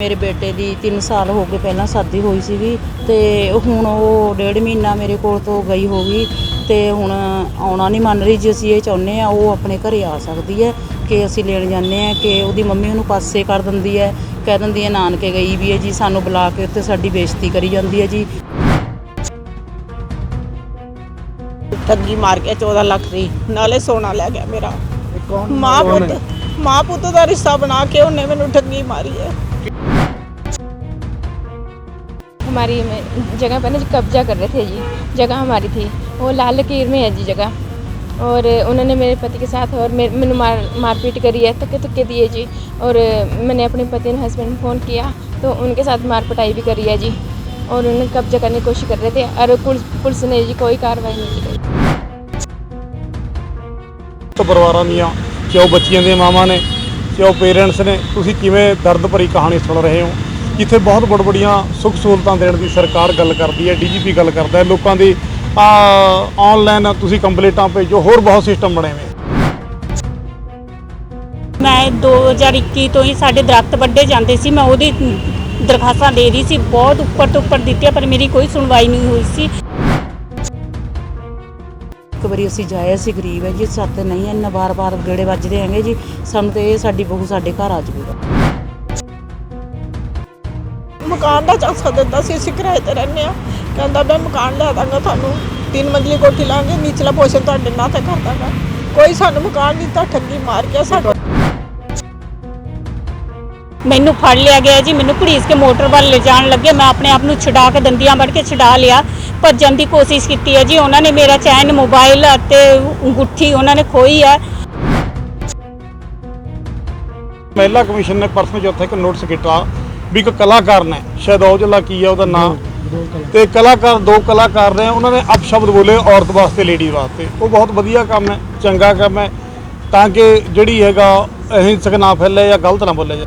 ਮੇਰੇ ਬੇਟੇ ਦੀ 3 ਸਾਲ ਹੋ ਗਏ ਪਹਿਲਾਂ ਸ਼ਾਦੀ ਹੋਈ ਸੀਗੀ ਤੇ ਹੁਣ ਉਹ ਡੇਢ ਮਹੀਨਾ ਮੇਰੇ ਕੋਲ ਤੋਂ ਗਈ ਹੋ ਗਈ ਤੇ ਹੁਣ ਆਉਣਾ ਨਹੀਂ ਮੰਨ ਰਹੀ ਜੀ ਅਸੀਂ ਇਹ ਚਾਹੁੰਦੇ ਆ ਉਹ ਆਪਣੇ ਘਰੇ ਆ ਸਕਦੀ ਹੈ ਕਿ ਅਸੀਂ ਲੈਣ ਜਾਂਦੇ ਆ ਕਿ ਉਹਦੀ ਮੰਮੀ ਉਹਨੂੰ ਪਾਸੇ ਕਰ ਦਿੰਦੀ ਹੈ ਕਹਿ ਦਿੰਦੀ ਹੈ ਨਾਨਕੇ ਗਈ ਵੀ ਹੈ ਜੀ ਸਾਨੂੰ ਬੁਲਾ ਕੇ ਉੱਥੇ ਸਾਡੀ ਬੇਇੱਜ਼ਤੀ ਕਰੀ ਜਾਂਦੀ ਹੈ ਜੀ। ਠੱਗੀ ਮਾਰ ਕੇ 14 ਲੱਖ ਦੀ ਨਾਲੇ ਸੋਨਾ ਲੈ ਗਿਆ ਮੇਰਾ। ਮਾਂ ਪੁੱਤ ਮਾਂ ਪੁੱਤ ਦਾ ਰਿਸ਼ਤਾ ਬਣਾ ਕੇ ਉਹਨੇ ਮੈਨੂੰ ਠੱਗੀ ਮਾਰੀ ਹੈ। हमारी में- जगह पर ना कब्जा कर रहे थे जी जगह हमारी थी वो लाल लकीर में है जी जगह और उन्होंने मेरे पति के साथ और मेरे मैंने मार मारपीट करी है धक्के धुक्के दिए जी और मैंने अपने पति ने हस्बैंड को फ़ोन किया तो उनके साथ मार पिटाई भी करी है जी और उन्होंने कब्जा करने की कोशिश कर रहे थे और पुलिस पुलिस ने जी कोई कार्रवाई नहीं की ਤੋਂ ਪਰਿਵਾਰਾਂ ਦੀਆਂ ਕਿ ਉਹ ਬੱਚੀਆਂ ਦੀਆਂ ਮਾਵਾਂ ਨੇ ਕਿ ਉਹ ਪੇਰੈਂਟਸ ਨੇ, ਤੁਸੀਂ ਕਿਵੇਂ ਦਰਦ ਭਰੀ ਕਹਾਣੀ ਸੁਣ ਰਹੇ ਹੋ? ਜਿੱਥੇ ਬਹੁਤ ਬੜ ਬੜੀਆਂ ਸੁੱਖ ਸਹੂਲਤਾਂ ਦੇਣ ਦੀ ਸਰਕਾਰ ਗੱਲ ਕਰਦੀ ਹੈ, ਡੀਜੀਪੀ ਗੱਲ ਕਰਦਾ ਹੈ, ਲੋਕਾਂ ਦੀ ਆਨਲਾਈਨ ਤੁਸੀਂ ਕੰਪਲੀਟਾਂ ਭੇਜੋ, ਹੋਰ ਬਹੁਤ ਸਿਸਟਮ ਬਣੇ ਹੋਏ ਮੈਂ 2021 ਤੋਂ ਹੀ ਸਾਡੇ ਦਰਖਤ ਵੱਡੇ ਜਾਂਦੇ ਸੀ, ਮੈਂ ਉਹਦੀ ਦਰਖਾਸਤਾਂ ਦੇ ਰਹੀ ਸੀ, ਬਹੁਤ ਉੱਪਰ ਤੋਂ ਉੱਪਰ ਦਿੱਤੀਆਂ, ਪਰ ਮੇਰੀ ਕੋਈ ਸੁਣਵਾਈ ਨਹੀਂ ਹੋਈ ਸੀ। ਇੱਕ ਵਾਰੀ ਅਸੀਂ ਜਾਏ ਅਸੀਂ ਗਰੀਬ ਹੈ ਜੀ ਸੱਤ ਨਹੀਂ ਇੰਨਾ ਬਾਰ-ਬਾਰ ਗੇੜੇ ਵੱਜਦੇ ਹੈਗੇ ਜੀ। ਸਾਨੂੰ ਤੇ ਇਹ ਸਾਡੀ ਬਹੂ ਸਾਡੇ ਘਰ ਆ ਜਾਵੇਗਾ ਮਕਾਨ ਦਾ ਚਾਂਸਾ ਦਿੰਦਾ ਸੀ ਅਸੀਂ ਕਿਰਾਏ ਤੇ ਰਹਿੰਦੇ ਆ ਕਹਿੰਦਾ ਮੈਂ ਮਕਾਨ ਲਿਆ ਦਾਂਗਾ ਤੁਹਾਨੂੰ। ਤਿੰਨ ਮੰਜ਼ਲੀ ਕੋਠੀ ਲਾਂਗੇ ਨੀਚਲਾ ਪੋਸ਼ਨ ਤੁਹਾਡੇ ਨਾਂ ਤੇ ਕਰ ਦਾਂਗਾ। ਕੋਈ ਸਾਨੂੰ ਮਕਾਨ ਨਹੀਂ ਦਿੱਤਾ ਠੱਗੀ ਮਾਰ ਕੇ ਸਾਡਾ। ਮੈਨੂੰ ਫੜ ਲਿਆ ਗਿਆ ਜੀ ਮੈਨੂੰ ਘੜੀਸ ਕੇ ਮੋਟਰ ਵੱਲ ਲਿਜਾਣ ਲੱਗੇ ਮੈਂ ਆਪਣੇ ਆਪ ਨੂੰ ਛੁਡਾ ਕੇ ਦੰਦੀਆਂ ਵੱਢ ਕੇ ਛੁਡਾ ਲਿਆ। ਭੱਜਣ ਦੀ ਕੋਸ਼ਿਸ਼ ਕੀਤੀ ਹੈ ਜੀ। ਉਹਨਾਂ ਨੇ ਮੇਰਾ ਚੈਨ, ਮੋਬਾਈਲ ਅਤੇ ਅੰਗੂਠੀ ਉਹਨਾਂ ਨੇ ਖੋਈ ਹੈ ਮਹਿਲਾ ਕਮਿਸ਼ਨ ਨੇ ਪਰਸੋਂ ਚੌਥੇ ਇੱਕ ਨੋਟਿਸ ਕੀਤਾ ਵੀ ਇੱਕ ਕਲਾਕਾਰ ਨੇ, ਸ਼ਾਇਦ ਔਜਲਾ ਕੀ ਹੈ ਉਹਦਾ ਨਾਮ। ਤੇ ਕਲਾਕਾਰ, ਦੋ ਕਲਾਕਾਰ ਨੇ, ਉਹਨਾਂ ਨੇ ਅਪਸ਼ਬਦ ਬੋਲੇ ਔਰਤ ਵਾਸਤੇ, ਲੇਡੀ ਵਾਸਤੇ। ਉਹ ਬਹੁਤ ਵਧੀਆ ਕੰਮ ਹੈ, ਚੰਗਾ ਕੰਮ ਹੈ, ਤਾਂ ਕਿ ਜਿਹੜੀ ਹੈਗਾ ਅਹਿੰਸਕ ਨਾ ਫੈਲੇ ਜਾਂ ਗਲਤ ਨਾ ਬੋਲੇ ਜਾਏ।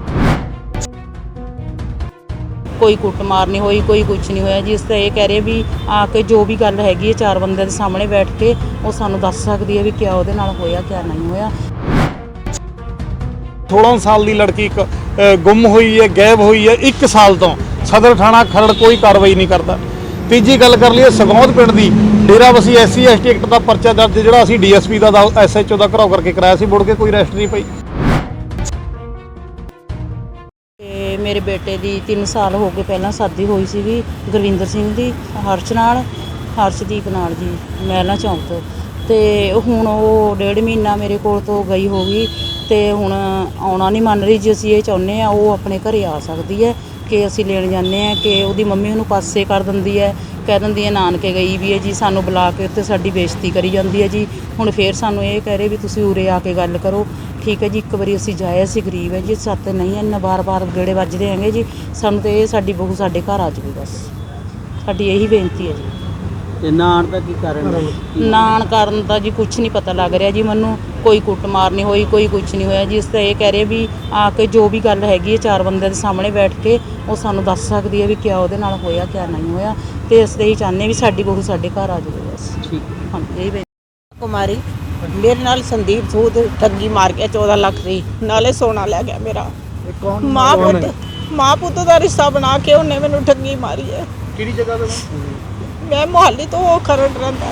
ਕੋਈ ਕੁੱਟਮਾਰ ਨਹੀਂ ਹੋਈ, ਕੋਈ ਕੁਝ ਨਹੀਂ ਹੋਇਆ ਜਿਸ ਤਰ੍ਹਾਂ ਇਹ ਕਹਿ ਰਹੇ ਵੀ ਆ ਕੇ ਜੋ ਵੀ ਗੱਲ ਹੈਗੀ ਹੈ ਚਾਰ ਬੰਦਿਆਂ ਦੇ ਸਾਹਮਣੇ ਬੈਠ ਕੇ ਉਹ ਸਾਨੂੰ ਦੱਸ ਸਕਦੀ ਹੈ ਵੀ ਕਿਆ ਉਹਦੇ ਨਾਲ ਹੋਇਆ, ਕਿਆ ਨਹੀਂ ਹੋਇਆ। 16 ਸਾਲ ਦੀ ਲੜਕੀ ਗੁੰਮ ਹੋਈ ਹੈ, ਗਾਇਬ ਹੋਈ ਹੈ 1 ਸਾਲ ਤੋਂ। ਸਦਰ ਥਾਣਾ ਖਰੜ ਕੋਈ ਕਾਰਵਾਈ ਨਹੀਂ ਕਰਦਾ। ਤੀਜੀ ਗੱਲ ਕਰ ਲਈਏ ਸਗੌਦ ਪਿੰਡ ਦੀ। ਡੇਰਾਬੱਸੀ ਐਸਸੀ ਐਸਟੀ ਐਕਟ ਦਾ ਪਰਚਾ ਦਰਜ ਜਿਹੜਾ ਅਸੀਂ ਡੀਐਸਪੀ ਦਾ ਐਸਐਚਓ ਦਾ ਘਰਾਓ ਕਰਕੇ ਕਰਾਇਆ ਸੀ, ਮੁੜ ਕੇ ਕੋਈ ਰੈਸਟ ਨਹੀਂ ਪਈ। ਤੇ ਮੇਰੇ ਬੇਟੇ ਦੀ 3 ਸਾਲ ਹੋ ਗਏ ਪਹਿਲਾਂ ਸ਼ਾਦੀ ਹੋਈ ਸੀਗੀ, ਗੁਰਵਿੰਦਰ ਸਿੰਘ ਦੀ, ਹਰਸ਼ ਨਾਲ, ਹਰਸ਼ਦੀਪ ਨਾਲ ਜੀ ਮਹਿਲਾ ਚੌਂਕ ਤੋਂ। ਤੇ ਹੁਣ ਉਹ ਡੇਢ ਮਹੀਨਾ ਮੇਰੇ ਕੋਲ ਤੋਂ ਗਈ ਹੋ ਗਈ ਤੇ ਹੁਣ ਆਉਣਾ ਨਹੀਂ ਮੰਨ ਰਹੀ, ਜੀ ਅਸੀਂ ਇਹ ਚਾਹੁੰਦੇ ਆ ਉਹ ਆਪਣੇ ਘਰੇ ਆ ਸਕਦੀ ਹੈ, ਕਿ ਅਸੀਂ ਲੈਣ ਜਾਂਦੇ ਆ ਕਿ ਉਹਦੀ ਮੰਮੀ ਉਹਨੂੰ ਪਾਸੇ ਕਰ ਦਿੰਦੀ ਹੈ ਕਹਿ ਦਿੰਦੀ ਹੈ ਨਾਨਕੇ ਗਈ ਵੀ ਹੈ ਜੀ ਸਾਨੂੰ ਬੁਲਾ ਕੇ ਉੱਥੇ ਸਾਡੀ ਬੇਇੱਜ਼ਤੀ ਕਰੀ ਜਾਂਦੀ ਹੈ ਜੀ। ਹੁਣ ਫੇਰ ਸਾਨੂੰ ਇਹ ਕਹਿ ਰਹੇ ਵੀ ਤੁਸੀਂ ਉਰੇ ਆ ਕੇ ਗੱਲ ਕਰੋ। ਠੀਕ ਹੈ ਜੀ ਇੱਕ ਵਾਰੀ ਅਸੀਂ ਜਾਏ ਅਸੀਂ ਗਰੀਬ ਹੈ ਜੀ ਸੱਤ ਨਹੀਂ ਇੰਨਾ ਬਾਰ-ਬਾਰ ਗੇੜੇ ਵੱਜਦੇ ਹੈਗੇ ਜੀ। ਸਾਨੂੰ ਤੇ ਇਹ ਸਾਡੀ ਬਹੂ ਸਾਡੇ ਘਰ ਆ ਜਾਵੇ ਬਸ। ਸਾਡੀ ਇਹੀ ਬੇਨਤੀ ਹੈ ਜੀ। ਤੇ ਨਾ ਆਉਣ ਦਾ ਕੀ ਕਾਰਨ ਹੈ? ਨਾਨ ਕਰਨ ਦਾ ਜੀ ਕੁਝ ਨਹੀਂ ਪਤਾ ਲੱਗ ਰਿਹਾ ਜੀ ਮੈਨੂੰ। ਕੋਈ ਕੁੱਟਮਾਰ ਨਹੀਂ ਹੋਈ ਕੋਈ ਕੁਝ ਨਹੀਂ ਹੋਇਆ। ਜੀ ਇਸ ਤਾਂ ਇਹ ਕਹਿ ਰਹੇ ਵੀ ਆ ਕੇ ਜੋ ਵੀ ਗੱਲ ਹੈਗੀ ਹੈ ਚਾਰ ਬੰਦਿਆਂ ਦੇ ਸਾਹਮਣੇ ਬੈਠ ਕੇ ਉਹ ਸਾਨੂੰ ਦੱਸ ਸਕਦੀ ਹੈ ਵੀ ਕਿਆ ਉਹਦੇ ਨਾਲ ਹੋਇਆ ਕਿਆ ਨਹੀਂ ਹੋਇਆ। ਤੇ ਅਸੀਂ ਇਹੀ ਚਾਹੁੰਦੇ ਵੀ ਸਾਡੀ ਬਹੂ ਸਾਡੇ ਘਰ ਆ ਜਾਵੇ ਬਸ। ਠੀਕ ਹਾਂਜੀ ਇਹ ਕੁਮਾਰੀ ਮੇਰੇ ਨਾਲ ਸੰਦੀਪ ਸੂਦ ਠੱਗੀ ਮਾਰ ਕੇ 14 ਲੱਖ ਦੀ। ਨਾਲੇ ਸੋਨਾ ਲੈ ਗਿਆ ਮੇਰਾ। ਮਾਂ ਪੁੱਤ ਮਾਂ ਪੁੱਤ ਦਾ ਰਿਸ਼ਤਾ ਬਣਾ ਕੇ ਉਹਨੇ ਮੈਨੂੰ ਠੱਗੀ ਮਾਰੀ ਹੈ। ਕਿਹੜੀ ਜਗ੍ਹਾ ਤੇ? ਮੈਂ ਮੁਹੱਲੀ ਤੋਂ ਉਹ ਖਰੜ ਰਹਿੰਦਾ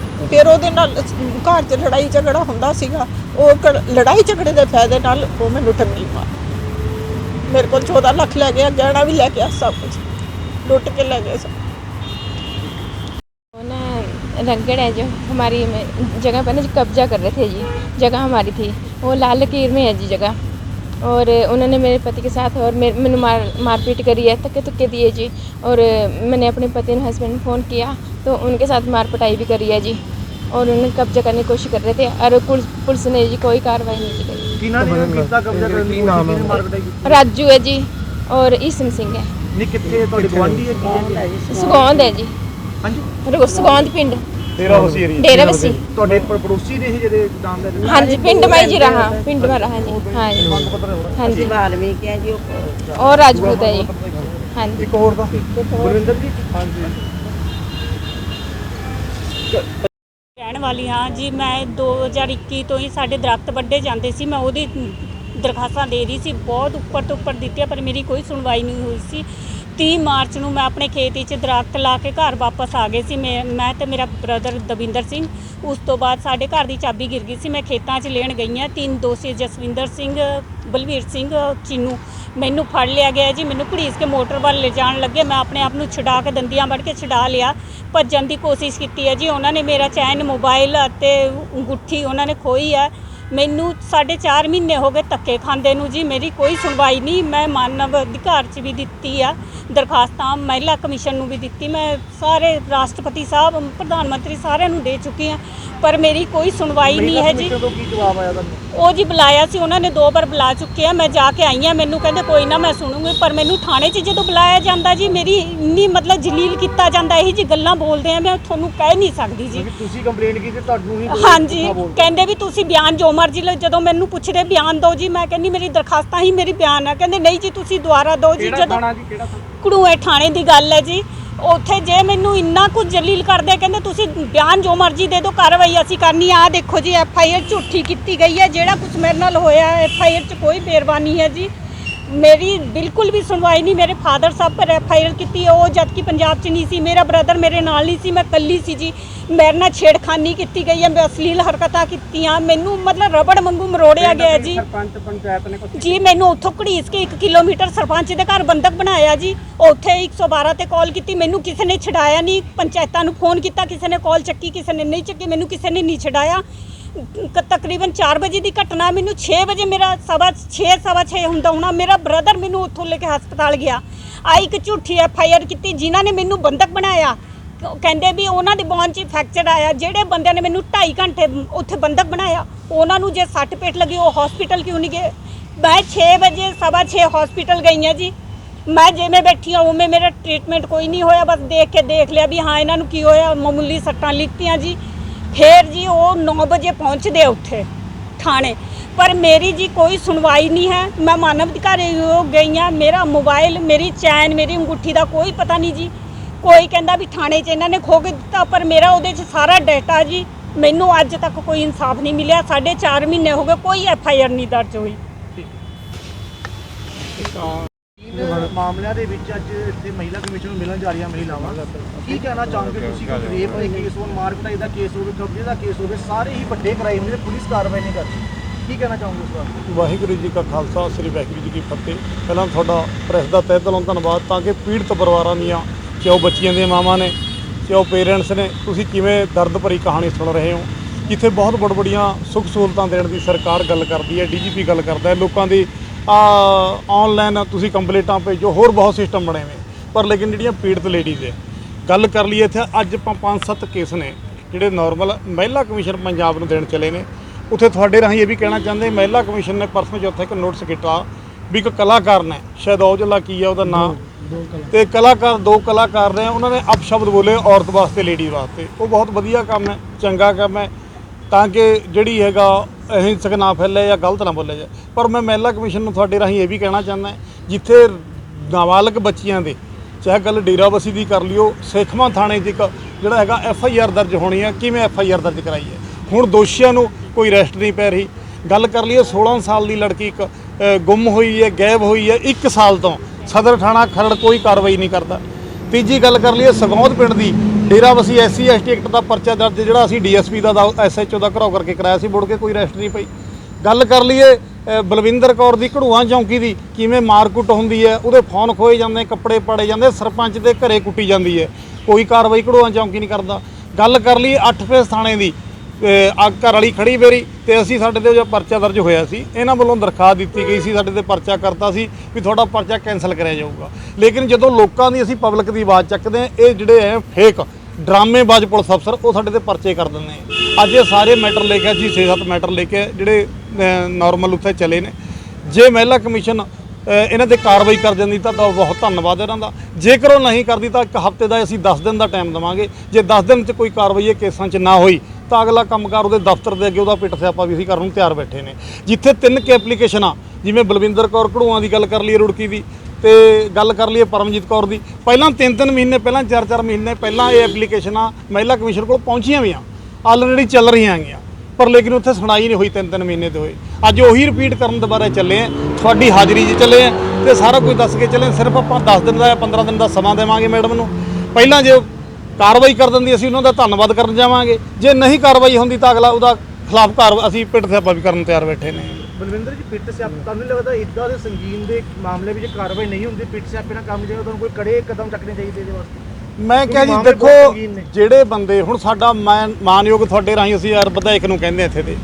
ਫਿਰ ਉਹਦੇ ਨਾਲ ਘਰ 'ਚ ਲੜਾਈ ਝਗੜਾ ਹੁੰਦਾ ਸੀਗਾ ਉਹ ਕ- ਲੜਾਈ ਝਗੜੇ ਦੇ ਫਾਇਦੇ ਨਾਲ ਉਹ ਮੈਨੂੰ ਠੱਗੀ ਮਾਰ ਮੇਰੇ ਕੋਲ 14 ਲੱਖ ਲੈ ਗਿਆ ਗਹਿਣਾ ਵੀ ਲੈ ਗਿਆ ਸਭ ਕੁਝ ਲੁੱਟ ਕੇ ਲੈ ਗਏ ਸਭ वो ना रंगड़ है जो हमारी में- जगह पर ना कब्जा कर रहे थे जी जगह हमारी थी वो लाल लकीर में है जी जगह और उन्होंने मेरे पति के साथ और मेरे मैंने मार मारपीट करी है धक्के धुक्के दिए जी और मैंने अपने पति ने हस्बैंड को फ़ोन किया तो उनके साथ मार पिटाई भी करी है जी और उन्होंने कब्जा करने की कोशिश कर रहे थे और पुलिस पुलिस ने जी कोई कार्रवाई नहीं की ਕਿਹਨਾਂ ਨੇ ਕੀਤਾ ਕਬਜ਼ਾ ਕਰਨ ਦੀ ਕੀ ਨਾਮ ਹੈ ਮਾਰ ਕਟਾਈ राजू है जी और ईसन सिंह है ਨਹੀਂ ਕਿੱਥੇ ਤੁਹਾਡੇ ਗਵਾਂਢੀ ਹੈ ਕੀ ਹੈ ਜੀ? ਸੁਗੌਂਦ ਹੈ ਜੀ ਹਾਂਜੀ ਰੋ- ਸੁਗੌਂਦ ਪਿੰਡ ਤੇਰਾ ਵਸੀ ਏਰੀਆ ਡੇਰਾ ਬੱਸੀ ਤੁਹਾਡੇ ਪ- ਪੜੋਸੀ ਨੇ ਇਹ ਜਿਹੜੇ ਨਾਮ ਲੈ ਰਹੇ ਹਾਂਜੀ ਪਿੰਡ ਮੈਂ ਜੀ ਰਹਾ ਪਿੰਡ ਮੈਂ ਰਹਾ ਜੀ ਹਾਂਜੀ। ਹਾਂਜੀ। ਵਾਲਮੀਕ ਹੈ ਜੀ ਉਹ ਔਰ ਰਾਜਪੂਤ ਹੈ ਜੀ। ਹਾਂਜੀ। ਇੱਕ ਹੋਰ ਦਾ ਗੁਰਵਿੰਦਰ ਜੀ? ਰਹਿਣ ਵਾਲੀ ਹਾਂ ਜੀ ਮੈਂ 2021 ਤੋਂ ਹੀ ਸਾਡੇ ਦਰਖਤ ਵੱਡੇ ਜਾਂਦੇ ਸੀ ਮੈਂ ਉਹਦੀ ਦਰਖਾਸਤਾਂ ਦੇ ਰਹੀ ਸੀ, ਬਹੁਤ ਉੱਪਰ ਤੋਂ ਉੱਪਰ ਦਿੱਤੀਆਂ, ਪਰ ਮੇਰੀ ਕੋਈ ਸੁਣਵਾਈ ਨਹੀਂ ਹੋਈ ਸੀ। 30 ਮਾਰਚ ਨੂੰ ਮੈਂ ਆਪਣੇ ਖੇਤ ਵਿੱਚ ਦਰਖਤ ਲਾ ਕੇ ਘਰ ਵਾਪਸ ਆ ਗਏ ਸੀ। ਮੈਂ ਮੈਂ ਤੇ ਮੇਰਾ ਬ੍ਰਦਰ ਦਵਿੰਦਰ ਸਿੰਘ, ਉਸ ਤੋਂ ਬਾਅਦ ਸਾਡੇ ਘਰ ਦੀ ਚਾਬੀ ਗਿਰ ਗਈ ਸੀ। ਮੈਂ ਖੇਤਾਂ 'ਚ ਲੈਣ ਗਈ ਹਾਂ। ਤਿੰਨ ਦੋਸੀ ਜਸਵਿੰਦਰ ਸਿੰਘ, ਬਲਵੀਰ ਸਿੰਘ, ਚੀਨੂ, ਮੈਨੂੰ ਫੜ ਲਿਆ ਗਿਆ ਜੀ। ਮੈਨੂੰ ਘੜੀਸ ਕੇ ਮੋਟਰ ਵੱਲ ਲਿਜਾਣ ਲੱਗੇ। ਮੈਂ ਆਪਣੇ ਆਪ ਨੂੰ ਛਡਾ ਕੇ ਦੰਦੀਆਂ ਵੱਢ ਕੇ ਛਡਾ ਲਿਆ। ਭੱਜਣ ਦੀ ਕੋਸ਼ਿਸ਼ ਕੀਤੀ ਹੈ ਜੀ। ਉਹਨਾਂ ਨੇ ਮੇਰਾ ਚੈਨ ਮੋਬਾਈਲ ਅਤੇ ਅੰਗੂਠੀ ਉਹਨਾਂ ਨੇ ਖੋਈ ਹੈ। ਮੈਨੂੰ ਸਾਢੇ ਚਾਰ ਮਹੀਨੇ ਹੋ ਗਏ ਧੱਕੇ ਖਾਂਦੇ ਨੂੰ ਜੀ ਮੇਰੀ ਕੋਈ ਸੁਣਵਾਈ ਨਹੀਂ। ਮੈਂ ਮਾਨਵ ਅਧਿਕਾਰ 'ਚ ਵੀ ਦਿੱਤੀ ਆ ਦਰਖਾਸਤਾਂ ਮਹਿਲਾ ਕਮਿਸ਼ਨ ਨੂੰ ਵੀ ਦਿੱਤੀ। ਮੈਂ ਸਾਰੇ ਰਾਸ਼ਟਰਪਤੀ ਸਾਹਿਬ ਪ੍ਰਧਾਨ ਮੰਤਰੀ ਸਾਰਿਆਂ ਨੂੰ ਦੇ ਚੁੱਕੀ ਹਾਂ ਪਰ ਮੇਰੀ ਕੋਈ ਸੁਣਵਾਈ ਨਹੀਂ ਹੈ ਜੀ। ਕਦੋਂ ਕੀ ਜਵਾਬ ਆਇਆ ਤੁਹਾਨੂੰ? ਉਹ ਜੀ ਬੁਲਾਇਆ ਸੀ ਉਹਨਾਂ ਨੇ ਦੋ ਵਾਰ ਬੁਲਾ ਚੁੱਕੇ ਆ। ਮੈਂ ਜਾ ਕੇ ਆਈ ਆ ਮੈਨੂੰ ਕਹਿੰਦੇ ਕੋਈ ਨਾ ਮੈਂ ਸੁਣੂੰਗੀ ਪਰ ਮੈਨੂੰ ਥਾਣੇ 'ਚ ਜਦੋਂ ਬੁਲਾਇਆ ਜਾਂਦਾ ਜੀ ਮੇਰੀ ਇੰਨੀ ਮਤਲਬ ਜਲੀਲ ਕੀਤਾ ਜਾਂਦਾ ਇਹੀ ਜੀ ਗੱਲਾਂ ਬੋਲਦੇ ਆ ਮੈਂ ਤੁਹਾਨੂੰ ਕਹਿ ਨਹੀਂ ਸਕਦੀ ਜੀ। ਤੁਸੀਂ ਕੰਪਲੇਂਟ ਕੀਤੀ ਤੁਹਾਨੂੰ ਹੀ ਹਾਂਜੀ। ਕਹਿੰਦੇ ਵੀ ਤੁਸੀਂ ਬਿਆਨ ਜੋ ਮਰਜ਼ੀ ਲਓ ਜਦੋਂ ਮੈਨੂੰ ਪੁੱਛਦੇ ਬਿਆਨ ਦਿਓ ਜੀ ਮੈਂ ਕਹਿੰਦੀ ਮੇਰੀ ਦਰਖਾਸਤਾਂ ਹੀ ਮੇਰੀ ਬਿਆਨ ਆ। ਕਹਿੰਦੇ ਨਹੀਂ ਜੀ ਤੁਸੀਂ ਦੁਬਾਰਾ ਦਿਓ ਜੀ ਜਦੋਂ ਜੀ ਕਿਹੜਾ ਕੜੂਏ ਥਾਣੇ ਦੀ ਗੱਲ ਹੈ ਜੀ। ਉੱਥੇ ਜੇ ਮੈਨੂੰ ਇੰਨਾ ਕੁਝ ਜਲੀਲ ਕਰਦੇ ਕਹਿੰਦੇ ਤੁਸੀਂ ਬਿਆਨ ਜੋ ਮਰਜ਼ੀ ਦੇ ਦਿਓ ਕਾਰਵਾਈ ਅਸੀਂ ਕਰਨੀ ਆ। ਆਹ ਦੇਖੋ ਜੀ ਐਫ ਆਈ ਆਰ ਝੂਠੀ ਕੀਤੀ ਗਈ ਹੈ। ਜਿਹੜਾ ਕੁਝ ਮੇਰੇ ਨਾਲ ਹੋਇਆ ਐਫ ਆਈ ਆਰ 'ਚ ਕੋਈ ਬੇਰਵਾਨੀ ਹੈ ਜੀ। ਮੇਰੀ ਬਿਲਕੁਲ ਵੀ ਸੁਣਵਾਈ ਨਹੀਂ ਮੇਰੇ ਫਾਦਰ ਸਾਹਿਬ ਪਰ ਐਫ ਆਈ ਆਰ ਕੀਤੀ ਉਹ ਜਦ ਕਿ ਪੰਜਾਬ 'ਚ ਨਹੀਂ ਸੀ ਮੇਰਾ ਬ੍ਰਦਰ ਮੇਰੇ ਨਾਲ ਨਹੀਂ ਸੀ ਮੈਂ ਇਕੱਲੀ ਸੀ ਜੀ। ਮੇਰੇ ਨਾਲ ਛੇੜਖਾਨੀ ਕੀਤੀ ਗਈ ਹੈ ਮੈਂ ਅਸ਼ਲੀਲ ਹਰਕਤਾਂ ਕੀਤੀਆਂ ਮੈਨੂੰ ਮਤਲਬ ਰਬੜ ਵਾਂਗੂ ਮਰੋੜਿਆ ਗਿਆ ਜੀ। ਸਰਪੰਚ ਪੰਚਾਇਤ ਨੇ ਕੁਝ ਜੀ ਮੈਨੂੰ ਉੱਥੋਂ ਘੜੀਸ ਕੇ 1 ਕਿਲੋਮੀਟਰ ਸਰਪੰਚ ਦੇ ਘਰ ਬੰਦਕ ਬਣਾਇਆ ਜੀ। ਉੱਥੇ 112 ਤੇ ਕਾਲ ਕੀਤੀ ਮੈਨੂੰ ਕਿਸੇ ਨੇ ਛਡਾਇਆ ਨਹੀਂ ਪੰਚਾਇਤਾਂ ਨੂੰ ਫੋਨ ਕੀਤਾ ਕਿਸੇ ਨੇ ਕਾਲ ਚੱਕੀ ਕਿਸੇ ਨੇ ਨਹੀਂ ਚੱਕੀ ਮੈਨੂੰ ਕਿਸੇ ਨੇ ਨਹੀਂ ਛਡਾਇਆ। ਕ- ਤਕਰੀਬਨ 4 ਵਜੇ ਦੀ ਘਟਨਾ, ਮੈਨੂੰ 6 ਵਜੇ ਮੇਰਾ ਸਵਾ 6 ਸਵਾ 6 ਹੁੰਦਾ ਹੋਣਾ, ਮੇਰਾ ਬ੍ਰਦਰ ਮੈਨੂੰ ਉੱਥੋਂ ਲੈ ਕੇ ਹਸਪਤਾਲ ਗਿਆ। ਆਈ ਇੱਕ ਝੂਠੀ ਐਫ ਆਈ ਆਰ ਕੀਤੀ, ਜਿਨ੍ਹਾਂ ਨੇ ਮੈਨੂੰ ਬੰਦਕ ਬਣਾਇਆ। ਉਹ ਕਹਿੰਦੇ ਵੀ ਉਹਨਾਂ ਦੇ ਬੋਨ 'ਚ ਫ੍ਰੈਕਚਰ ਆਇਆ, ਜਿਹੜੇ ਬੰਦਿਆਂ ਨੇ ਮੈਨੂੰ 2.5 ਘੰਟੇ ਉੱਥੇ ਬੰਦਕ ਬਣਾਇਆ, ਉਹਨਾਂ ਨੂੰ ਜੇ ਸੱਟ ਪੇਟ ਲੱਗੀ, ਉਹ ਹਸਪੀਟਲ ਕਿਉਂ ਨਹੀਂ ਗਏ? ਮੈਂ 6 ਵਜੇ, ਸਵਾ 6 ਹਸਪੀਟਲ ਗਈ ਹਾਂ ਜੀ। ਮੈਂ ਜਿਵੇਂ ਬੈਠੀ ਹਾਂ, ਉਵੇਂ ਮੇਰਾ ਟ੍ਰੀਟਮੈਂਟ ਕੋਈ ਨਹੀਂ ਹੋਇਆ, ਬਸ ਦੇਖ ਕੇ ਦੇਖ ਲਿਆ ਵੀ ਹਾਂ, ਇਹਨਾਂ ਨੂੰ ਕੀ ਹੋਇਆ, ਮਾਮੂਲੀ ਸੱਟਾਂ ਲਿਖਤੀਆਂ ਜੀ। ਫੇਰ ਜੀ ਉਹ 9 ਵਜੇ ਪਹੁੰਚਦੇ ਆ ਉੱਥੇ, ਥਾਣੇ। ਪਰ ਮੇਰੀ ਜੀ ਕੋਈ ਸੁਣਵਾਈ ਨਹੀਂ ਹੈ। ਮੈਂ ਮਾਨਵ ਅਧਿਕਾਰੀ ਉਹ ਗਈ ਹਾਂ ਮੇਰਾ ਮੋਬਾਈਲ, ਮੇਰੀ ਚੈਨ, ਮੇਰੀ ਅੰਗੂਠੀ ਦਾ ਕੋਈ ਪਤਾ ਨਹੀਂ ਜੀ। ਕੋਈ ਕਹਿੰਦਾ ਵੀ ਥਾਣੇ 'ਚ ਇਹਨਾਂ ਨੇ ਖੋ ਕੇ ਦਿੱਤਾ, ਪਰ ਮੇਰਾ ਉਹਦੇ 'ਚ ਸਾਰਾ ਡਾਟਾ ਜੀ, ਮੈਨੂੰ ਅੱਜ ਤੱਕ ਕੋਈ ਇਨਸਾਫ ਨਹੀਂ ਮਿਲਿਆ। ਸਾਢੇ ਚਾਰ ਮਹੀਨੇ ਹੋ ਗਏ, ਕੋਈ ਐਫ ਆਈ ਆਰ ਨਹੀਂ ਦਰਜ ਹੋਈ। ਮਾਮਲਿਆਂ ਦੇ ਵਿੱਚ ਅੱਜ ਇੱਥੇ ਮਹਿਲਾ ਕਮਿਸ਼ਨ ਨੂੰ ਮਿਲਣ ਜਾ ਰਹੀਆਂ ਮਹਿਲਾਵਾਂ। ਕੀ ਕਹਿਣਾ ਚਾਹੋਗੇ ਤੁਸੀਂ ਕਿ ਰੇਪ ਦਾ ਕੇਸ ਹੋਣ, ਮਾਰਕਟਾਈ ਦਾ ਕੇਸ ਹੋਵੇ, ਕਬਜ਼ੇ ਦਾ ਕੇਸ ਹੋਵੇ, ਸਾਰੇ ਹੀ ਵੱਡੇ ਕ੍ਰਾਈਮ ਨੇ, ਪੁਲਿਸ ਕਾਰਵਾਈ ਨਹੀਂ ਕਰਦੀ। ਕੀ ਕਹਿਣਾ ਚਾਹੋਗੇ ਇਸ ਵਾਰ ਵਾਹਿਗੁਰੂ ਜੀ ਕਾ ਖਾਲਸਾ, ਸ੍ਰੀ ਵਾਹਿਗੁਰੂ ਜੀ ਕੀ ਫਤਿਹ। ਪਹਿਲਾਂ ਤੁਹਾਡਾ ਪ੍ਰੈਸ ਦਾ ਤਹਿ ਦਿਲੋਂ ਧੰਨਵਾਦ, ਤਾਂ ਕਿ ਪੀੜਤ ਪਰਿਵਾਰਾਂ ਦੀਆਂ ਚਾਹੇ ਉਹ ਬੱਚੀਆਂ ਦੀਆਂ ਮਾਵਾਂ ਨੇ ਚਾਹੇ ਉਹ ਪੇਰੈਂਟਸ ਨੇ, ਤੁਸੀਂ ਕਿਵੇਂ ਦਰਦ ਭਰੀ ਕਹਾਣੀ ਸੁਣ ਰਹੇ ਹੋ? ਜਿੱਥੇ ਬਹੁਤ ਬੜ ਬੜੀਆਂ ਸੁੱਖ ਸਹੂਲਤਾਂ ਦੇਣ ਦੀ ਸਰਕਾਰ ਗੱਲ ਕਰਦੀ ਹੈ, ਡੀਜੀਪੀ ਗੱਲ ਕਰਦਾ ਹੈ, ਲੋਕਾਂ ਦੀ ਆ ਆਨਲਾਈਨ ਤੁਸੀਂ ਕੰਪਲੀਟਾਂ ਭੇਜੋ, ਹੋਰ ਬਹੁਤ ਸਿਸਟਮ ਬਣੇ ਹੋਏ। ਪਰ ਲੇਕਿਨ ਜਿਹੜੀਆਂ ਪੀੜਤ ਲੇਡੀਜ਼ ਹੈ, ਗੱਲ ਕਰ ਲਈਏ ਇੱਥੇ, ਅੱਜ ਆਪਾਂ ਪੰਜ ਸੱਤ ਕੇਸ ਨੇ, ਜਿਹੜੇ ਨਾਰਮਲ ਮਹਿਲਾ ਕਮਿਸ਼ਨ ਪੰਜਾਬ ਨੂੰ ਦੇਣ ਚਲੇ ਨੇ। ਉੱਥੇ ਤੁਹਾਡੇ ਰਾਹੀਂ ਇਹ ਵੀ ਕਹਿਣਾ ਚਾਹੁੰਦੇ, ਮਹਿਲਾ ਕਮਿਸ਼ਨ ਨੇ ਪਰਸੋਂ ਚੌਥੇ ਇੱਕ ਨੋਟਿਸ ਕੀਤਾ ਵੀ ਇੱਕ ਕਲਾਕਾਰ ਨੇ, ਸ਼ਾਇਦ ਔਜਲਾ ਕੀ ਹੈ ਉਹਦਾ ਨਾਮ। ਤੇ ਕਲਾਕਾਰ, ਦੋ ਕਲਾਕਾਰ ਨੇ, ਉਹਨਾਂ ਨੇ ਅਪਸ਼ਬਦ ਬੋਲੇ ਔਰਤ ਵਾਸਤੇ ਲੇਡੀ ਵਾਸਤੇ। ਉਹ ਬਹੁਤ ਵਧੀਆ ਕੰਮ ਹੈ, ਚੰਗਾ ਕੰਮ ਹੈ। ਤਾਂ ਕਿ ਜਿਹੜੀ ਹੈਗਾ ਅਹਿੰਸਕ ਨਾ ਫੈਲੇ ਜਾਂ ਗਲਤ ਨਾ ਬੋਲੇ ਜਾਏ। ਪਰ ਮੈਂ ਮਹਿਲਾ ਕਮਿਸ਼ਨ ਨੂੰ ਤੁਹਾਡੇ ਰਾਹੀਂ ਇਹ ਵੀ ਕਹਿਣਾ ਚਾਹੁੰਦਾ ਜਿੱਥੇ ਨਾਬਾਲਗ ਬੱਚੀਆਂ ਦੇ, ਚਾਹੇ ਗੱਲ ਡੇਰਾਬੱਸੀ ਦੀ ਕਰ ਲਿਓ ਸੇਖਵਾਂ ਥਾਣੇ 'ਚ ਇੱਕ ਜਿਹੜਾ ਹੈਗਾ ਐਫ ਆਈ ਆਰ ਦਰਜ ਹੋਣੀ ਹੈ ਕਿਵੇਂ ਐਫ ਆਈ ਆਰ ਦਰਜ ਕਰਾਈ ਹੈ ਹੁਣ ਦੋਸ਼ੀਆਂ ਨੂੰ ਕੋਈ ਅਰੈਸਟ ਨਹੀਂ ਪੈ ਰਹੀ। ਗੱਲ ਕਰ ਲਈਏ 16 ਸਾਲ ਦੀ ਲੜਕੀ ਇੱਕ ਗੁੰਮ ਹੋਈ ਹੈ, ਗਾਇਬ ਹੋਈ ਹੈ 1 ਸਾਲ ਤੋਂ। ਸਦਰ ਥਾਣਾ ਖਰੜ ਕੋਈ ਕਾਰਵਾਈ ਨਹੀਂ ਕਰਦਾ। ਤੀਜੀ ਗੱਲ ਕਰ ਲਈਏ ਸਗੌਂਦ ਪਿੰਡ ਦੀ, ਡੇਰਾਬੱਸੀ ਐਸਸੀ, ਐਸਟੀ ਐਕਟ ਦਾ ਪਰਚਾ ਦਰਜ ਜਿਹੜਾ ਅਸੀਂ ਡੀਐਸਪੀ ਦਾ ਐਸਐਚਓ ਦਾ ਘਰਾਓ ਕਰਕੇ ਕਰਾਇਆ ਸੀ, ਮੁੜ ਕੇ ਕੋਈ ਰੈਸਟ ਨਹੀਂ ਪਈ। ਗੱਲ ਕਰ ਲਈਏ ਬਲਵਿੰਦਰ ਕੌਰ ਦੀ, ਘੜੂਆਂ ਚੌਂਕੀ ਦੀ, ਕਿਵੇਂ ਮਾਰਕੁੱਟ ਹੁੰਦੀ ਹੈ, ਉਹਦੇ ਫੋਨ ਖੋਏ ਜਾਂਦੇ, ਕੱਪੜੇ ਪਾੜੇ ਜਾਂਦੇ, ਸਰਪੰਚ ਦੇ ਘਰੇ ਕੁੱਟੀ ਜਾਂਦੀ ਹੈ। ਕੋਈ ਕਾਰਵਾਈ ਘੜੂਆਂ ਚੌਂਕੀ ਨਹੀਂ ਕਰਦਾ। ਗੱਲ ਕਰ ਲਈਏ 8 ਫੇਸ ਥਾਣੇ ਦੀ ਅੱਗ ਘਰ ਵਾਲੀ ਖੜੀ ਮੇਰੀ ਤੇ ਅਸੀਂ ਸਾਡੇ ਤੇ ਜੋ ਪਰਚਾ ਦਰਜ ਹੋਇਆ ਸੀ, ਇਹਨਾਂ ਵੱਲੋਂ ਦਰਖਾਸਤ ਦਿੱਤੀ ਗਈ ਸੀ, ਸਾਡੇ ਤੇ ਪਰਚਾ ਕਰਤਾ ਸੀ ਵੀ ਤੁਹਾਡਾ ਪਰਚਾ ਕੈਨਸਲ ਕਰਿਆ ਜਾਊਗਾ। ਲੇਕਿਨ ਜਦੋਂ ਲੋਕਾਂ ਦੀ ਅਸੀਂ ਪਬਲਿਕ ਦੀ ਆਵਾਜ਼ ਚੱਕਦੇ ਹਾਂ, ਇਹ ਜਿਹੜੇ ਹੈ ਫੇਕ ਡਰਾਮੇਬਾਜ਼ ਪੁਲਿਸ ਅਫਸਰ, ਉਹ ਸਾਡੇ ਤੇ ਪਰਚੇ ਕਰ ਦਿੰਦੇ ਆ ਅੱਜ ਇਹ ਸਾਰੇ ਮੈਟਰ ਲੈ ਕੇ ਅਸੀਂ 6-7 ਮੈਟਰ ਲੈ ਕੇ ਜਿਹੜੇ ਨਾਰਮਲ ਉੱਥੇ ਚਲੇ ਨੇ। ਜੇ ਮਹਿਲਾ ਕਮਿਸ਼ਨ ਇਹਨਾਂ ਤੇ ਕਾਰਵਾਈ ਕਰ ਜਾਂਦੀ ਤਾਂ ਬਹੁਤ ਧੰਨਵਾਦ ਇਹਨਾਂ ਦਾ। ਜੇਕਰ ਉਹ ਨਹੀਂ ਕਰਦੀ ਤਾਂ ਇੱਕ ਹਫ਼ਤੇ ਦਾ ਅਸੀਂ 10 ਦਿਨ ਦਾ ਟਾਈਮ ਦੇਵਾਂਗੇ। ਜੇ 10 ਦਿਨ 'ਚ ਕੋਈ ਕਾਰਵਾਈ ਇਹ ਕੇਸਾਂ 'ਚ ਨਾ ਹੋਈ ਤਾਂ ਅਗਲਾ ਕੰਮਕਾਰ ਉਹਦੇ ਦਫ਼ਤਰ ਦੇ ਅੱਗੇ ਉਹਦਾ ਪਿੱਟ ਸਿਆਪਾ ਵੀ ਅਸੀਂ ਕਰਨ ਨੂੰ ਤਿਆਰ ਬੈਠੇ ਨੇ। ਜਿੱਥੇ ਤਿੰਨ ਕੇ ਐਪਲੀਕੇਸ਼ਨਾਂ ਜਿਵੇਂ ਬਲਵਿੰਦਰ ਕੌਰ ਘੜੂਆਂ ਦੀ ਗੱਲ ਕਰ ਲਈਏ, ਰੁੜਕੀ ਦੀ, ਤੇ ਗੱਲ ਕਰ ਲਈਏ ਪਰਮਜੀਤ ਕੌਰ ਦੀ। ਪਹਿਲਾਂ 3-3 ਮਹੀਨੇ, ਪਹਿਲਾਂ 4-4 ਮਹੀਨੇ, ਪਹਿਲਾਂ ਇਹ ਐਪਲੀਕੇਸ਼ਨਾਂ ਮਹਿਲਾ ਕਮਿਸ਼ਨ ਕੋਲ ਪਹੁੰਚੀਆਂ ਵੀਆਂ ਆਲਰੇਡੀ ਚੱਲ ਰਹੀਆਂ ਹੈਗੀਆਂ, ਪਰ ਲੇਕਿਨ ਉੱਥੇ ਸੁਣਾਈ ਨਹੀਂ ਹੋਈ 3-3 ਮਹੀਨੇ ਤੇ ਹੋਏ ਅੱਜ ਉਹੀ ਰਿਪੀਟ ਕਰਨ ਦੁਬਾਰਾ ਚੱਲੇ ਆ, ਤੁਹਾਡੀ ਹਾਜ਼ਰੀ 'ਚ ਚੱਲੇ ਆ, ਤੇ ਸਾਰਾ ਕੁਝ ਦੱਸ ਕੇ ਚੱਲੇ ਸਿਰਫ ਆਪਾਂ 10 ਦਿਨ ਦਾ ਜਾਂ 15 ਦਿਨ ਦਾ ਸਮਾਂ ਦੇਵਾਂਗੇ ਮੈਡਮ ਨੂੰ। ਪਹਿਲਾਂ ਜੇ ਕਾਰਵਾਈ ਕਰ ਦਿੰਦੀ ਅਸੀਂ ਉਹਨਾਂ ਦਾ ਧੰਨਵਾਦ ਕਰਨ ਜਾਵਾਂਗੇ। ਜੇ ਨਹੀਂ ਕਾਰਵਾਈ ਹੁੰਦੀ ਤਾਂ ਅਗਲਾ ਉਹਦਾ ਖਿਲਾਫ ਕਾਰ ਅਸੀਂ ਪਿੱਟ ਸਿਆਪਾ ਵੀ ਕਰਨ ਨੂੰ ਤਿਆਰ ਬੈਠੇ ਨੇ। ਬਲਵਿੰਦਰ ਜੀ ਪਿੱਟ ਸਿਆਪ ਤੁਹਾਨੂੰ ਨਹੀਂ ਲੱਗਦਾ ਇਦਾਂ ਦੇ ਸੰਗੀਨ ਦੇ ਮਾਮਲੇ ਵਿੱਚ ਕਾਰਵਾਈ ਨਹੀਂ ਹੁੰਦੀ ਪਿੱਟ ਸਿਆਪੇ ਨਾਲ ਕੰਮ ਜਿਹੜਾ ਤੁਹਾਨੂੰ ਕੋਈ ਕੜੇ ਕਦਮ ਚੱਕਣੇ ਚਾਹੀਦੇ ਇਹਦੇ ਵਾਸਤੇ? ਮੈਂ ਕਿਹਾ ਜੀ ਦੇਖੋ। ਜਿਹੜੇ ਬੰਦੇ ਹੁਣ ਸਾਡਾ ਮਾਨ- ਮਾਨਯੋਗ ਤੁਹਾਡੇ ਰਾਹੀਂ ਅਸੀਂ ਯਾਰ ਵਿਧਾਇਕ ਨੂੰ ਕਹਿੰਦੇ ਇੱਥੇ ਦੇ।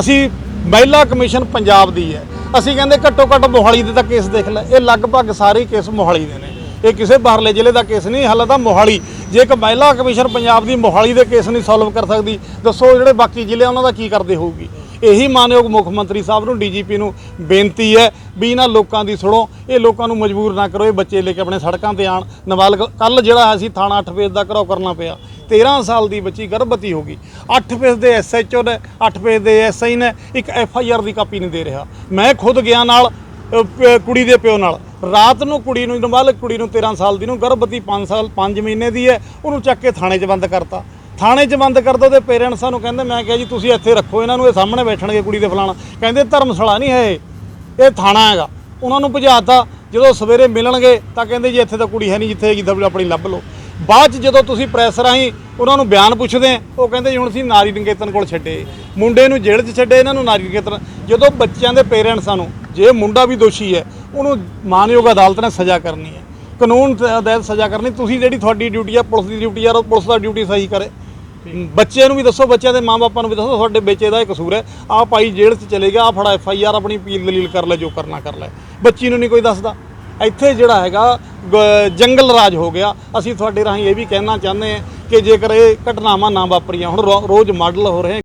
ਅਸੀਂ ਮਹਿਲਾ ਕਮਿਸ਼ਨ ਪੰਜਾਬ ਦੀ ਹੈ। ਅਸੀਂ ਕਹਿੰਦੇ ਘੱਟੋ ਘੱਟ ਮੋਹਾਲੀ ਦੇ ਤਾਂ ਕੇਸ ਦੇਖ ਲੈ ਇਹ ਲਗਭਗ ਸਾਰੇ ਕੇਸ ਮੋਹਾਲੀ ਦੇ ਨੇ। ਇਹ ਕਿਸੇ ਬਾਹਰਲੇ ਜ਼ਿਲ੍ਹੇ ਦਾ ਕੇਸ ਨਹੀਂ, ਹਾਲੇ ਤਾਂ ਮੋਹਾਲੀ। ਜੇ ਇੱਕ ਮਹਿਲਾ ਕਮਿਸ਼ਨ ਪੰਜਾਬ ਦੀ ਮੋਹਾਲੀ ਦੇ ਕੇਸ ਨਹੀਂ ਸੋਲਵ ਕਰ ਸਕਦੀ, ਦੱਸੋ ਜਿਹੜੇ ਬਾਕੀ ਜ਼ਿਲ੍ਹੇ ਉਹਨਾਂ ਦਾ ਕੀ ਕਰਦੇ ਹੋਊਗੀ? ਇਹੀ ਮਾਨਯੋਗ ਮੁੱਖ ਮੰਤਰੀ ਸਾਹਿਬ ਨੂੰ, ਡੀਜੀਪੀ ਨੂੰ ਬੇਨਤੀ ਹੈ ਵੀ ਇਹਨਾਂ ਲੋਕਾਂ ਦੀ ਸੁਣੋ, ਇਹ ਲੋਕਾਂ ਨੂੰ ਮਜਬੂਰ ਨਾ ਕਰੋ, ਇਹ ਬੱਚੇ ਲੈ ਕੇ ਆਪਣੇ ਸੜਕਾਂ ਤੇ ਆਣ ਨਵਾਲਗ ਕੱਲ ਜਿਹੜਾ ਅਸੀਂ ਥਾਣਾ 8 ਫੇਸ ਦਾ ਘਰਾਓ ਕਰਨਾ ਪਿਆ। 13 ਸਾਲ ਦੀ ਬੱਚੀ ਗਰਭਵਤੀ ਹੋ ਗਈ। 8 ਫੇਸ ਦੇ ਐਸਐਚਓ ਨੇ 8 ਫੇਸ ਦੇ ਐਸਆਈ ਨੇ, ਇੱਕ ਐਫਆਈਆਰ ਦੀ ਕਾਪੀ ਨਹੀਂ ਦੇ ਰਿਹਾ। ਮੈਂ ਖੁਦ ਗਿਆ ਨਾਲ ਕੁੜੀ ਦੇ ਪਿਓ ਨਾਲ। ਰਾਤ ਨੂੰ ਕੁੜੀ ਨੂੰ ਨਾਬਾਲਗ ਕੁੜੀ ਨੂੰ 13 ਸਾਲ ਦੀ ਨੂੰ, ਗਰਭਵਤੀ 5 ਸਾਲ 5 ਮਹੀਨੇ ਦੀ ਹੈ, ਉਹਨੂੰ ਚੱਕ ਕੇ ਥਾਣੇ 'ਚ ਬੰਦ ਕਰਤਾ। ਥਾਣੇ 'ਚ ਬੰਦ ਕਰ ਦੋ ਉਹਦੇ ਪੇਰੈਂਟਸਾਂ ਨੂੰ ਕਹਿੰਦੇ, ਮੈਂ ਕਿਹਾ ਜੀ, ਤੁਸੀਂ ਇੱਥੇ ਰੱਖੋ, ਇਹਨਾਂ ਨੂੰ ਇਹ ਸਾਹਮਣੇ ਬੈਠਣਗੇ ਕੁੜੀ ਦੇ ਫਲਾਣਾ। ਕਹਿੰਦੇ, ਧਰਮਸ਼ਾਲਾ ਨਹੀਂ ਹੈ ਇਹ। ਥਾਣਾ ਹੈਗਾ। ਉਹਨਾਂ ਨੂੰ ਭਜਾਤਾ। ਜਦੋਂ ਸਵੇਰੇ ਮਿਲਣਗੇ, ਤਾਂ ਕਹਿੰਦੇ ਜੀ, ਇੱਥੇ ਤਾਂ ਕੁੜੀ ਹੈ ਨਹੀਂ ਜਿੱਥੇ ਹੈਗੀ, ਤਾਂ ਆਪਣੀ ਲੱਭ ਲਓ। ਬਾਅਦ 'ਚ ਜਦੋਂ ਤੁਸੀਂ ਪ੍ਰੈਸ ਰਾਹੀਂ ਉਹਨਾਂ ਨੂੰ ਬਿਆਨ ਪੁੱਛਦੇ, ਉਹ ਕਹਿੰਦੇ ਜੀ, ਹੁਣ ਅਸੀਂ ਨਾਰੀ ਨਿਕੇਤਨ ਕੋਲ ਛੱਡੇ। ਮੁੰਡੇ ਨੂੰ ਜੇਲ੍ਹ 'ਚ ਛੱਡੇ, ਇਹਨਾਂ ਨੂੰ ਨਾਰੀ ਨਿਕੇਤਨ ਜਦੋਂ ਬੱਚਿਆਂ ਦੇ ਪੇਰੈਂਟਸਾਂ ਨੂੰ ਜੇ ਮੁੰਡਾ ਵੀ ਦੋਸ਼ੀ ਹੈ, ਉਹਨੂੰ ਮਾਨਯੋਗ ਅਦਾਲਤ ਨੇ ਸਜ਼ਾ ਕਰਨੀ ਹੈ। ਕਾਨੂੰਨ ਤਹਿਤ ਸਜ਼ਾ ਕਰਨੀ, ਤੁਸੀਂ ਜਿਹੜੀ ਤੁਹਾਡੀ ਡਿਊਟੀ ਆ, ਪੁਲਿਸ ਦੀ ਡਿਊਟੀ ਆ ਉਹ ਪੁਲਿਸ ਦਾ ਡਿਊਟੀ ਸਹੀ ਕਰੇ। ਬੱਚਿਆਂ ਨੂੰ ਵੀ ਦੱਸੋ, ਬੱਚਿਆਂ ਦੇ ਮਾਪਿਆਂ ਨੂੰ ਵੀ ਦੱਸੋ, ਤੁਹਾਡੇ ਬੱਚੇ ਦਾ ਇਹ ਕਸੂਰ ਹੈ। ਆ ਭਾਈ ਜੇਲ੍ਹ 'ਚ ਚਲੇ ਗਿਆ ਆ ਫੜਾ, ਐਫ ਆਈ ਆਰ ਆਪਣੀ ਅਪੀਲ ਦਲੀਲ ਕਰ ਲੈ, ਜੋ ਕਰਨਾ ਕਰ ਲੈ। ਬੱਚੀ ਨੂੰ ਨਹੀਂ ਕੋਈ ਦੱਸਦਾ। ਇੱਥੇ ਜਿਹੜਾ ਹੈਗਾ, ਗ- ਜੰਗਲ ਰਾਜ ਹੋ ਗਿਆ। ਅਸੀਂ ਤੁਹਾਡੇ ਰਾਹੀਂ ਇਹ ਵੀ ਕਹਿਣਾ ਚਾਹੁੰਦੇ ਹਾਂ ਕਿ ਜੇਕਰ ਇਹ ਘਟਨਾਵਾਂ ਨਾ ਵਾਪਰੀਆਂ, ਹੁਣ ਰੋ- ਰੋਜ਼ ਮਾਡਲ ਹੋ ਰਹੇ